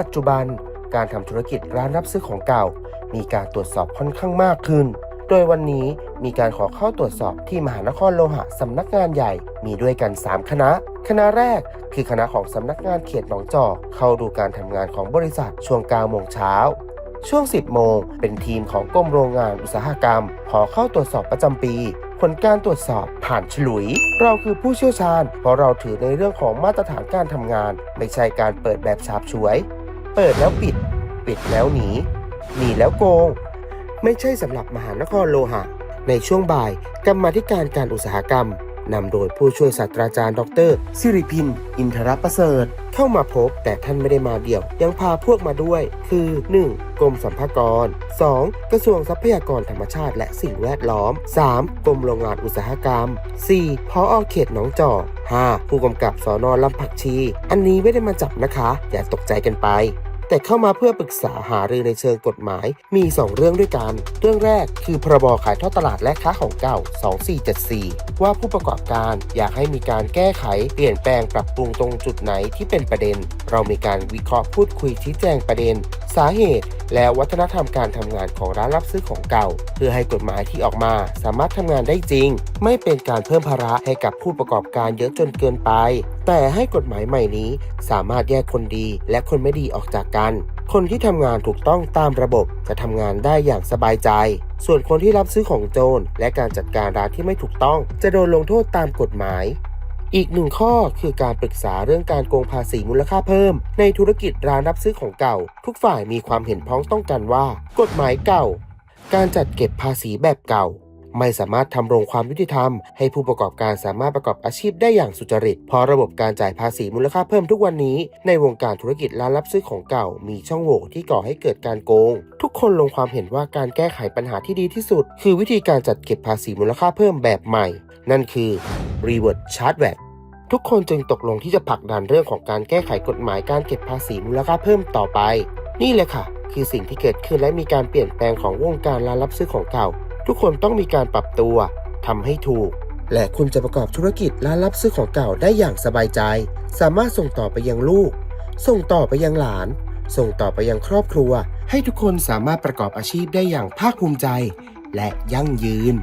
ปัจจุบันการทำธุรกิจร้านรับซื้อของเก่า มีการตรวจสอบค่อนข้างมากขึ้น โดยวันนี้มีการขอเข้าตรวจสอบที่มหานครโลหะสำนักงานใหญ่มีด้วยกัน 3 คณะ คณะแรกคือคณะของสำนักงานเขตหนองจอก เข้าดูการทำงานของบริษัทช่วง9โมงเช้าช่วง 10 โมง เป็นทีมของกรมโรงงานอุตสาหกรรม ขอเข้าตรวจสอบประจำปี ผลการตรวจสอบผ่านฉลุย เราคือผู้เชี่ยวชาญ เพราะเราถือในเรื่องของมาตรฐานการทำงาน ไม่ใช่การเปิดแบบฉาบฉวย เปิดแล้วปิด ปิดแล้วหนี หนีแล้วโกง ไม่ใช่สำหรับมหานครโลหะ ในช่วงบ่ายกรรมธิการการอุตสาหกรรมนำโดยผู้ช่วยศาสตราจารย์ ดรสิริพิน อินทรประเสริฐ เข้ามาพบแต่ท่านไม่ได้มาเดี่ยว ยังพาพวกมาด้วย คือ 1. กรมสัมภากร 2. กระทรวงทรัพยากรธรรมชาติและสิ่งแวดล้อม 3. กรมโรงงานอุตสาหกรรม 4. พออเขตหนองจอก 5. ผู้กำกับสอนอลำผักชี อันนี้ไม่ได้มาจับนะคะ อย่าตกใจกันไป แต่เข้ามาเพื่อปรึกษาหารือในเชิงกฎหมาย มี 2 เรื่องด้วยกัน เรื่องแรกคือพรบขายทอดตลาดและค้าของเก่า 2474 ว่าผู้ประกอบการอยากให้มีการแก้ไขเปลี่ยนแปลงปรับปรุงตรงจุดไหนที่เป็นประเด็น เรามีการวิเคราะห์พูดคุยชี้แจงประเด็น สาเหตุ และวัฒนธรรมการทำงานของร้านรับซื้อของเก่า เพื่อให้กฎหมายที่ออกมาสามารถทำงานได้จริง ไม่เป็นการเพิ่มภาระให้กับผู้ประกอบการเยอะจนเกินไป แต่ให้กฎหมายใหม่นี้สามารถแยกคนดีและคนไม่ดีออกจากกัน คนที่ทำงานถูกต้องตามระบบจะทำงานได้อย่างสบายใจ ส่วนคนที่รับซื้อของโจรและการจัดการร้านที่ไม่ถูกต้อง จะโดนลงโทษตามกฎหมาย อีกหนึ่งข้อคือการปรึกษาเรื่องการโกงภาษีมูลค่าเพิ่ม ในธุรกิจร้านรับซื้อของเก่า ทุกฝ่ายมีความเห็นพ้องต้องกันว่า กฎหมายเก่า การจัดเก็บภาษีแบบเก่า ไม่สามารถทำรงความยุติธรรม ให้ผู้ประกอบการสามารถประกอบอาชีพได้อย่างสุจริตเพราะระบบการจ่ายภาษีมูลค่าเพิ่มทุกวันนี้ ในวงการธุรกิจร้านรับซื้อของเก่า มีช่องโหว่ที่ก่อให้เกิดการโกง ทุกคนลงความเห็นว่าการแก้ไขปัญหาที่ดีที่สุด คือวิธีการจัดเก็บภาษีมูลค่าเพิ่มแบบใหม่ นั่นคือ Reward Charge VAT ทุกคนจึงตกลงที่จะผลักดันเรื่องของการแก้ไขกฎหมายการเก็บภาษีมูลค่าเพิ่มต่อไป นี่แหละค่ะ คือสิ่งที่เกิดขึ้นและมีการเปลี่ยนแปลงของวงการร้านรับซื้อของเก่า ทุกคนต้องมีการปรับตัวทำให้ถูก และคุณจะประกอบธุรกิจร้านรับซื้อของเก่าได้อย่างสบายใจ สามารถส่งต่อไปยังลูก ส่งต่อไปยังหลาน ส่งต่อไปยังครอบครัว ให้ทุกคนสามารถประกอบอาชีพได้อย่างภาคภูมิใจ และยั่งยืน